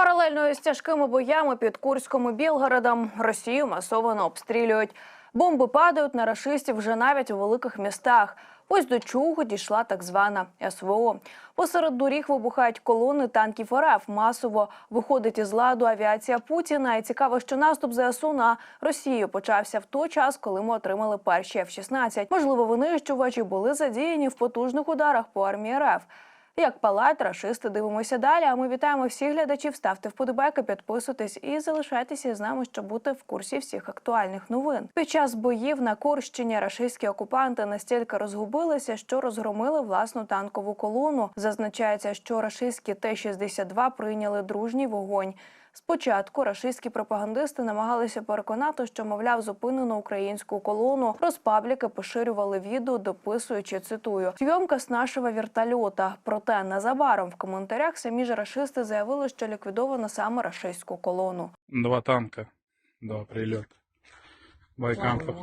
Паралельно із тяжкими боями під Курськом і Білгородом Росію масово обстрілюють. Бомби падають на рашистів вже навіть у великих містах. Ось до чого дійшла так звана СВО. Посеред доріг вибухають колони танків РФ. Масово виходить із ладу авіація Путіна. І цікаво, що наступ ЗСУ на Росію почався в той час, коли ми отримали перші F-16. Можливо, винищувачі були задіяні в потужних ударах по армії РФ. Як палають рашисти, дивимося далі. А ми вітаємо всіх глядачів. Ставте вподобайки, підписуйтесь і залишайтеся з нами, щоб бути в курсі всіх актуальних новин. Під час боїв на Курщині рашистські окупанти настільки розгубилися, що розгромили власну танкову колону. Зазначається, що рашистські Т-62 прийняли дружній вогонь. Спочатку рашистські пропагандисти намагалися переконати, що мовляв зупинено українську колону. Розпабліки поширювали відео, дописуючи цитую зйомка з нашого вертольота. Проте незабаром в коментарях самі ж рашисти заявили, що ліквідовано саме рашистську колону. Два танка, два прилета. Байкомплекс,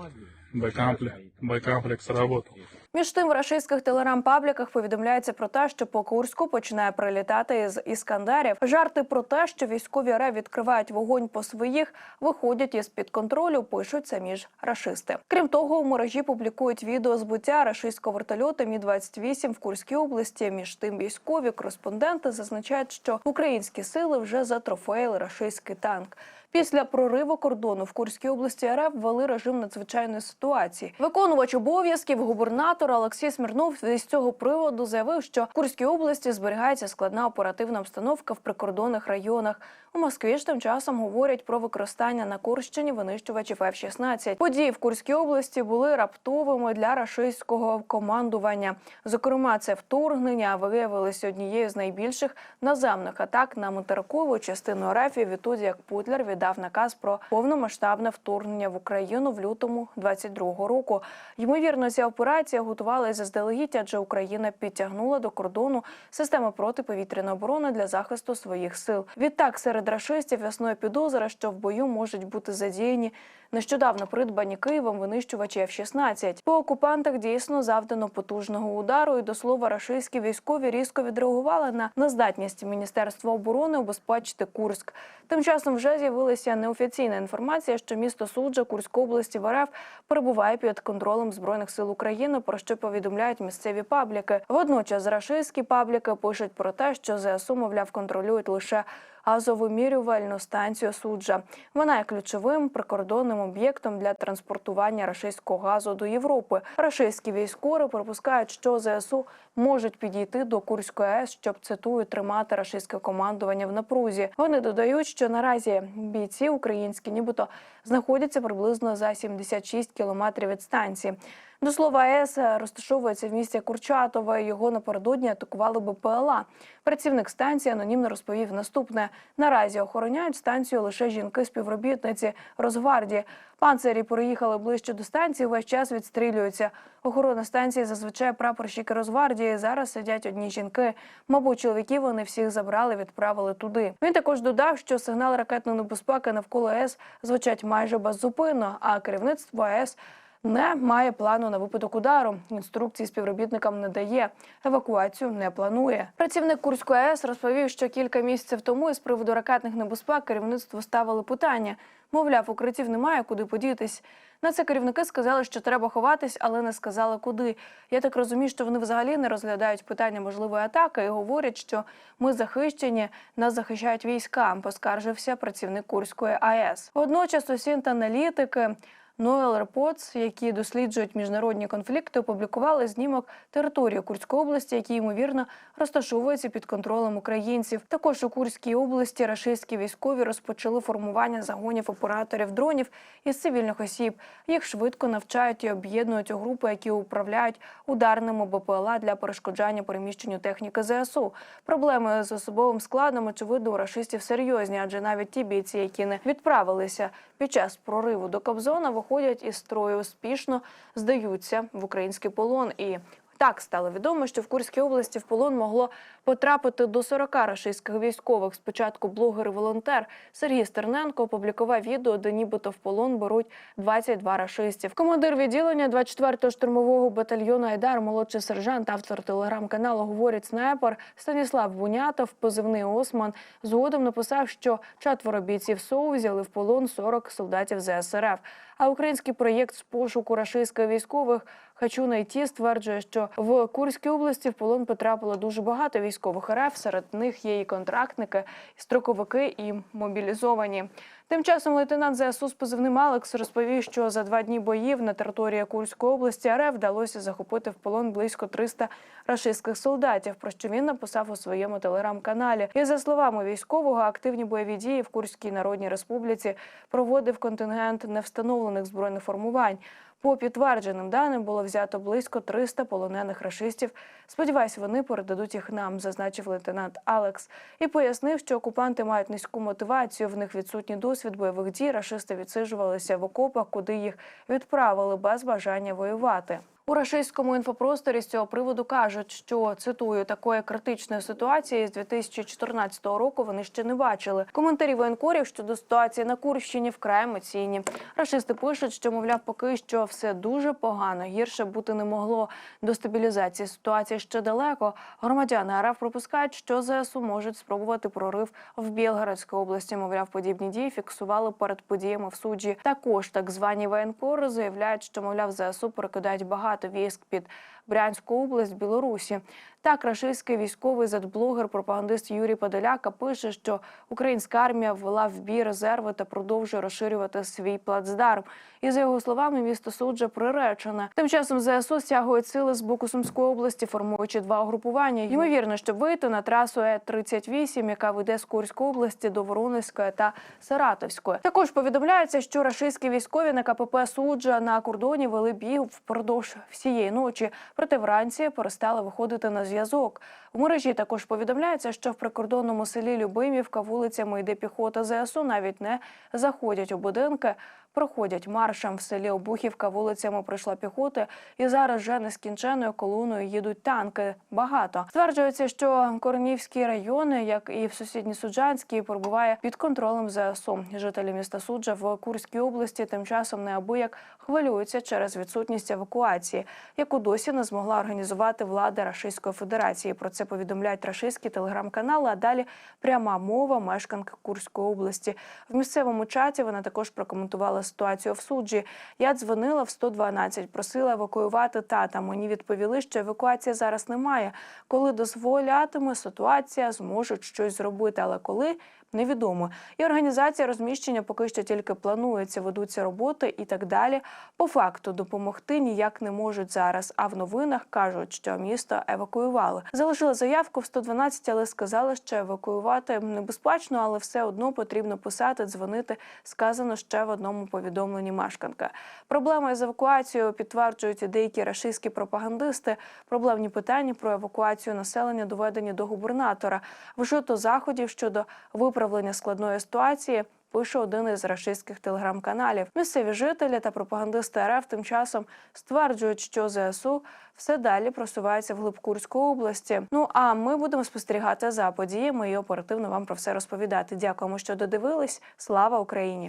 байкомплекс работал. Між тим, в рашистських телеграм-пабліках повідомляється про те, що по Курську починає прилітати із іскандерів. Жарти про те, що військові РФ відкривають вогонь по своїх, виходять із під контролю. Пишуть самі ж рашисти. Крім того, у мережі публікують відео збиття рашистського вертольота Мі 28 в Курській області. Між тим, військові кореспонденти зазначають, що українські сили вже затрофеїли рашистський танк. Після прориву кордону в Курській області РФ ввели режим надзвичайної ситуації. Виконувач обов'язків губернатора Олексій Смірнов з цього приводу заявив, що в Курській області зберігається складна оперативна обстановка в прикордонних районах. У Москві ж тим часом говорять про використання на Курщині винищувачів F-16. Події в Курській області були раптовими для рашистського командування. Зокрема, це вторгнення виявилося однією з найбільших наземних атак на материкову частину РФ відтоді, як Путлер віддав наказ про повномасштабне вторгнення в Україну в лютому 22-го року. Ймовірно, ця операція готувалася заздалегідь, адже Україна підтягнула до кордону системи протиповітряної оборони для захисту своїх сил. Відтак серед рашистів ясною підозра, що в бою можуть бути задіяні нещодавно придбані Києвом винищувачі F-16. По окупантах дійсно завдано потужного удару. І до слова, рашистські військові різко відреагували на нездатність Міністерства оборони убезпечити Курськ. Тим часом вже з'явилася неофіційна інформація, що місто Суджа Курської області в РФ перебуває під контролем збройних сил України, про що повідомляють місцеві пабліки. Водночас рашистські пабліки пишуть про те, що ЗСУ, мовляв, контролюють лише газовимірювальну станцію суджа. Вона є ключовим прикордонним об'єктом для транспортування рашистського газу до Європи. Рашистські військові припускають, що ЗСУ можуть підійти до Курської АЕС, щоб цитую тримати рашистське командування в напрузі. Вони додають, що наразі бійці українські, нібито знаходяться приблизно за 76 кілометрів від станції. До слова, АЕС розташовується в місті Курчатове. Його напередодні атакували БПЛА. Працівник станції анонімно розповів наступне: наразі охороняють станцію лише жінки-співробітниці Росгвардії. Панцирі переїхали ближче до станції. Весь час відстрілюються. Охорона станції зазвичай прапорщики Росгвардії. Зараз сидять одні жінки. Мабуть, чоловіків вони всіх забрали, відправили туди. Він також додав, що сигнали ракетної небезпеки навколо АЕС звучать майже беззупинно, а керівництво АЕС не має плану на випадок удару. Інструкції співробітникам не дає. Евакуацію не планує. Працівник Курської АЕС розповів, що кілька місяців тому із приводу ракетних небезпек керівництво ставили питання. Мовляв, укриттів немає, куди подітись. На це керівники сказали, що треба ховатись, але не сказали куди. Я так розумію, що вони взагалі не розглядають питання можливої атаки і говорять, що ми захищені, нас захищають війська. Поскаржився працівник Курської АЕС. Водночас усі аналітики. Noel Reports, які досліджують міжнародні конфлікти, опублікували знімок території Курської області, які ймовірно розташовуються під контролем українців. Також у Курській області рашистські військові розпочали формування загонів операторів дронів із цивільних осіб. Їх швидко навчають і об'єднують у групи, які управляють ударними БПЛА для перешкоджання переміщенню техніки ЗСУ. Проблеми з особовим складом очевидно у рашистів серйозні, адже навіть ті бійці, які не відправилися під час прориву до Кобзона, виходять із строю успішно, здаються в український полон і. Так стало відомо, що в Курській області в полон могло потрапити до 40 рашистських військових. Спочатку блогер-волонтер Сергій Стерненко опублікував відео, де нібито в полон беруть 22 рашистів. Командир відділення 24-го штурмового батальйону Айдар, молодший сержант, автор телеграм-каналу Говорить снайпер Станіслав Бунятов, позивний Осман, згодом написав, що четверо бійців СОУ взяли в полон 40 солдатів ЗСРФ. А український проєкт з пошуку рашистських військових Хочу найти стверджує, що в Курській області в полон потрапило дуже багато військових РФ. Серед них є і контрактники, строковики, і мобілізовані. Тим часом лейтенант ЗСУ з позивним Алекс розповів, що за два дні боїв на території Курської області РФ вдалося захопити в полон близько 300 рашистських солдатів. Про що він написав у своєму телеграм-каналі. І за словами військового, активні бойові дії в Курській Народній Республіці проводив контингент невстановлених збройних формувань. По підтвердженим даним було взято близько 300 полонених рашистів. Сподіваюсь, вони передадуть їх нам, зазначив лейтенант Алекс і пояснив, що окупанти мають низьку мотивацію. В них відсутній досвід бойових дій. Рашисти відсиджувалися в окопах, куди їх відправили без бажання воювати. У рашистському інфопросторі з цього приводу кажуть, що цитую такої критичної ситуації з 2014 року вони ще не бачили. Коментарі воєнкорів щодо ситуації на Курщині вкрай емоційні. Рашисти пишуть, що мовляв, поки що все дуже погано, гірше бути не могло. До стабілізації ситуації ще далеко. Громадяни РФ пропускають, що ЗСУ можуть спробувати прорив в Білгородській області. Мовляв, подібні дії фіксували перед подіями в суджі. Також так звані воєнкори заявляють, що мовляв ЗСУ перекидають багато військ під Брянську область Білорусі. Так, рашистський військовий задблогер, пропагандист Юрій Подоляка пише, що українська армія ввела в бій резерви та продовжує розширювати свій плацдарм. І за його словами, місто суджа приречене. Тим часом ЗСУ стягують сили з боку Сумської області, формуючи два угрупування. Ймовірно, щоб вийти на трасу Е-38, яка веде з Курської області до Воронезької та Саратовської. Також повідомляється, що рашистські військові на КПП суджа на кордоні вели бій впродовж всієї ночі. Проте вранці перестали виходити на зв'язок. У мережі також повідомляється, що в прикордонному селі Любимівка вулицями йде піхота ЗСУ, навіть не заходять у будинки. Проходять маршем в селі Обухівка вулицями пройшла піхота, і зараз вже нескінченною колоною їдуть танки. Багато стверджується, що Корнівський район, як і в сусідній Суджанській, перебуває під контролем ЗСУ. Жителі міста Суджа в Курській області тим часом неабияк хвилюються через відсутність евакуації, яку досі не змогла організувати влада Рашистської Федерації. Про це повідомляють рашистські телеграм-канали. А далі пряма мова мешканки Курської області. В місцевому чаті вона також прокоментувала ситуацію в суджі. Я дзвонила в 112, просила евакуювати тата. Мені відповіли, що евакуації зараз немає. Коли дозволятиме ситуація, зможуть щось зробити. Але коли невідомо. І організація розміщення поки що тільки планується, ведуться роботи і так далі. По факту допомогти ніяк не можуть зараз. А в новинах кажуть, що місто евакуювали. Залишили заявку в 112, але сказали, що евакуювати не безплатно, але все одно потрібно писати, дзвонити. Сказано ще в одному повідомленні мешканка. Проблема з евакуацією підтверджують деякі рашистські пропагандисти. Проблемні питання про евакуацію населення доведені до губернатора. Вжито заходів щодо виправлення складної ситуації. Пише один із рашистських телеграм-каналів. Місцеві жителі та пропагандисти РФ тим часом стверджують, що ЗСУ все далі просувається вглиб Курської області. Ну а ми будемо спостерігати за подіями і оперативно вам про все розповідати. Дякуємо, що додивились. Слава Україні!